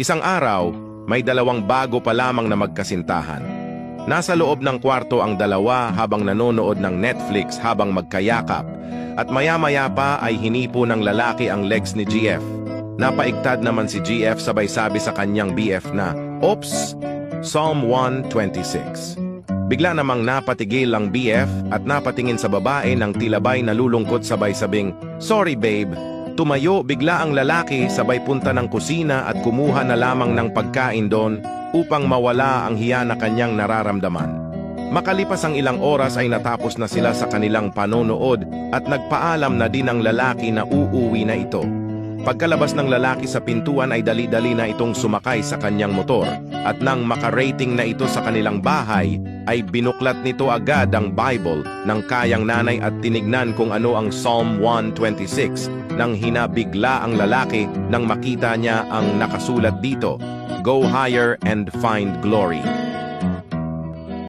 Isang araw, may dalawang bago pa lamang na magkasintahan. Nasa loob ng kwarto ang dalawa habang nanonood ng Netflix habang magkayakap at maya-maya pa ay hinipo ng lalaki ang legs ni GF. Napaigtad naman si GF sabay sabi sa kanyang BF na, Oops! Psalm 126 Bigla namang napatigil ang BF at napatingin sa babae ng tilabay nalulungkot sabay sabing, Sorry babe, Tumayo bigla ang lalaki sabay punta ng kusina at kumuha na lamang ng pagkain doon upang mawala ang hiya na kanyang nararamdaman. Makalipas ang ilang oras ay natapos na sila sa kanilang panonood at nagpaalam na din ang lalaki na uuwi na ito. Pagkalabas ng lalaki sa pintuan ay dali-dali na itong sumakay sa kanyang motor at nang makarating na ito sa kanilang bahay ay binuklat nito agad ang Bible ng kayang nanay at tinignan kung ano ang Psalm 126 nang hinabigla ang lalaki nang makita niya ang nakasulat dito, Go higher and find glory.